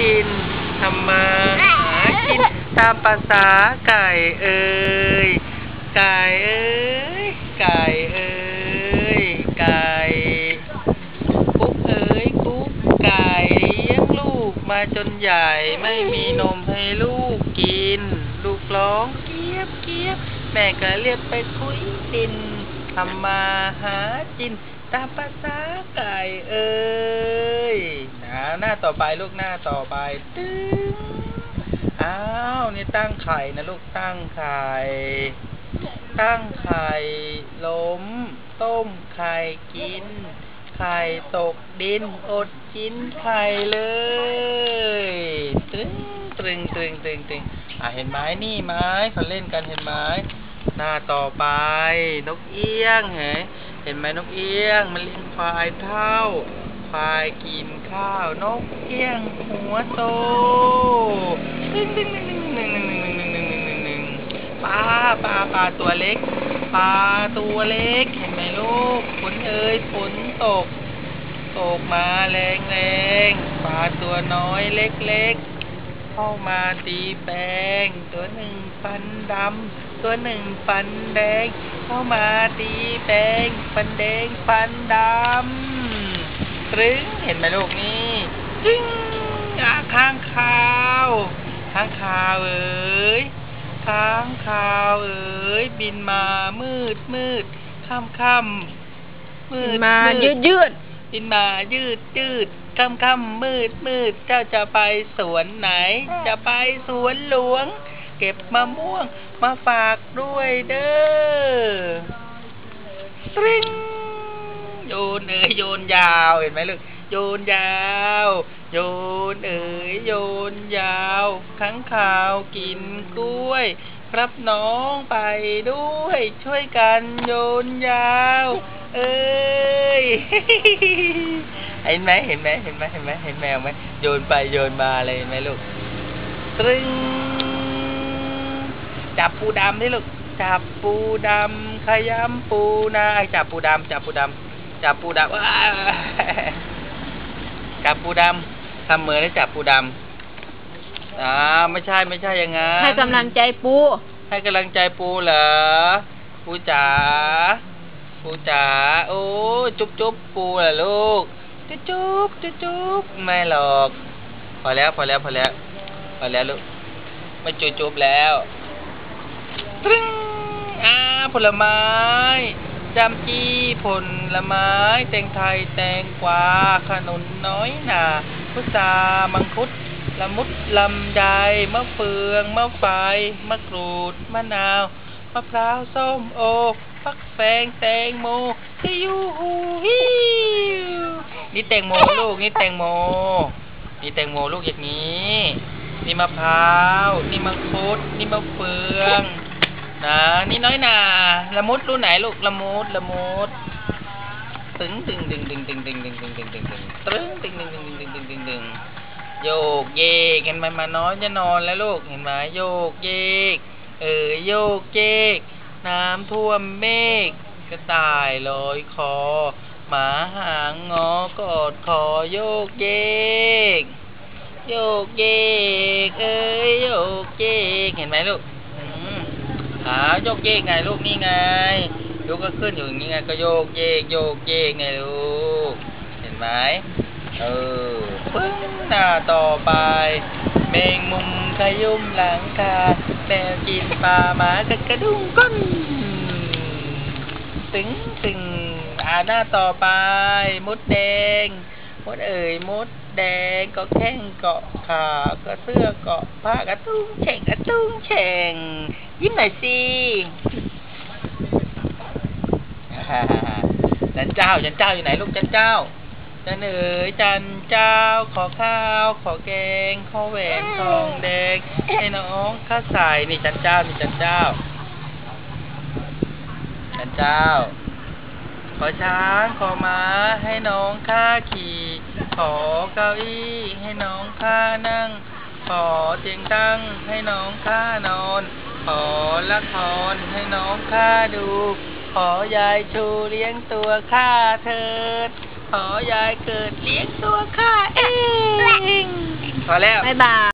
ดินทำมาหากินตามภาษาไก่เอ้ยไก่เอ้ยไก่เอ้ยไก่กุ๊กเอ้ยกุ๊กไก่เลี้ยงลูกมาจนใหญ่ไม่มีนมให้ลูกกิน ลูกร้องเกียบเกียบแม่ก็เรียกไปคุยดินทำมาหากินตามภาษาไก่เอ้ยนะ หน้าต่อไปลูกหน้าต่อไปตึ้งอ้าวนี่ตั้งไข่นะลูกตั้งไข่ ตั้งไข่ล้ม ต้มไข่กิน ไข่ตกดินอดกินไข่เลยตึ้งตึงตึงตึงตึงอะเห็นไหมนี่ไหมเขาเล่นกันเห็นไหมหน้าต่อไปนกเอี้ยงเห็นเห็นไหมนกเอี้ยง มันเลี้ยงควายเท่า ควายกินข้าวนกเอี้ยงหัวโตตึงตึงตึงตึงตึงตึงตึงตึงตึงตึงตึงตึงปลาปลาปลาตัวเล็กปลาตัวเล็กเห็นไหมลูกฝนเอ้ยฝนตก ตกมาแรงแรงปลาตัวน้อยเล็กๆเข้ามาตีแปงตัวหนึ่งฟันดำตัวหนึ่งฟันแดง เข้ามาตีแปงฟันแดงฟันดำ ตรึงเห็นไหมลูกนี่จึ้งอาข้างคาวข้างคาวเอ๋ยข้างคาวเอ๋ยบินมามืดมืดค่ำค่ำมืดมามืยืดยืดบินมายืดยืดค่ำค่ำมืดมืดเจ้าจะไปสวนไหน จะไปสวนหลวง เก็บมะม่วงมาฝากด้วยเด้อตริง โยนเอ๋ยโยนยาวเห็นไหมลูกโยนยาว โยนเอ๋ยโยนยาวขังข่าวกินกล้วย ครับน้องไปด้วย ช่วยกันโยนยาว เอ้ยเห็นไหมเห็นไหมเห็นไหมเห็นไหมเห็นแมวไหมโยนไปโยนมาเลยเห็นไหมลูกตรึงจับปูดำนี่ลูกจับปูดำขยำปูนาจับปูดำจับปูดำ จับปูดำว้าจับปูดำทำมือแล้วจับปูดำอ่าไม่ใช่ไม่ใช่อยังงั้นให้กำลังใจปู ให้กำลังใจปูเหรอปูจ๋าปูจ๋าโอ้จุ๊บจุ๊บปูเหรอลูกจุ๊บจุ๊บจุ๊บจุ๊บไม่หรอก พอแล้วพอแล้วพอแล้วพอแล้วลูกไม่จุ๊บจุ๊บแล้วตรึ้งอ่าผลไม้ จำจี้ผลไม้ แตงไทยแตงกวาขนุนน้อยหนาพุทรามังคุดละมุดลำไยมะเฟืองมะไฟมะกรูดมะนาวมะพร้าวส้มโอฟักแฟงแตงโมฮิยูฮูฮิวนี่แตงโมลูกนี่แตงโม นี่แตงโมลูกอย่างนี้ นี่มะพร้าว นี่มังคุด นี่มะเฟือง นะนี่น้อยนาละมุดรู้ไหนลูกละมุดละมุดตึงตึงตึงตึงตึงตึงตึงตึงตึงตึงตึงตึงตึงตึงตึงตึงตึงตึงตึงโยกเยกเห็นไหมมาน้อยจะนอนแล้วลูกเห็นไหมโยกเยกเออโยกเยกน้ำท่วมเมฆกระต่ายลอยคอหมาหางงอกอดคอโยกเยกโยกเยกเอ้ยโยกเยกเห็นไหมลูก ขาโยกเยกไงลูกนี่ไงลูกก็ขึ้นอยู่อย่างนี้ไงก็โยกเยกโยกเยกไงลูก เห็นไหมเออปึ้งหน้าต่อไปแมงมุมขยุ่มหลังคาแมวกินปลาหมากระกระดุ้งก้นตึงตึงอ่าหน้าต่อไป มดแดง มดเอ่ยมด แดงก็แข้งเกาะขาก็เสื้อเกาะผ้ากระตุ้งแฉ่งกระตุ้งแฉ่งยิ้มหน่อยสิจันเจ้าจันเจ้าอยู่ไหนลูกจันเจ้าจันเอ๋ยจันเจ้า ขอข้าว ขอแกง ขอแหวนทองแดงให้น้องข้าใส่นี่จันเจ้านี่จันเจ้าจันเจ้า ขอช้างขอม้าให้น้องข้าขี่ ขอเก้าอี้ให้น้องข้านั่ง ขอเตียงตั้งให้น้องข้านอน ขอละครให้น้องข้าดู ขอยายชูเลี้ยงตัวข้าเถิด ขอยายเกิดเลี้ยงตัวข้าเอง พอแล้ว บ๊ายบาย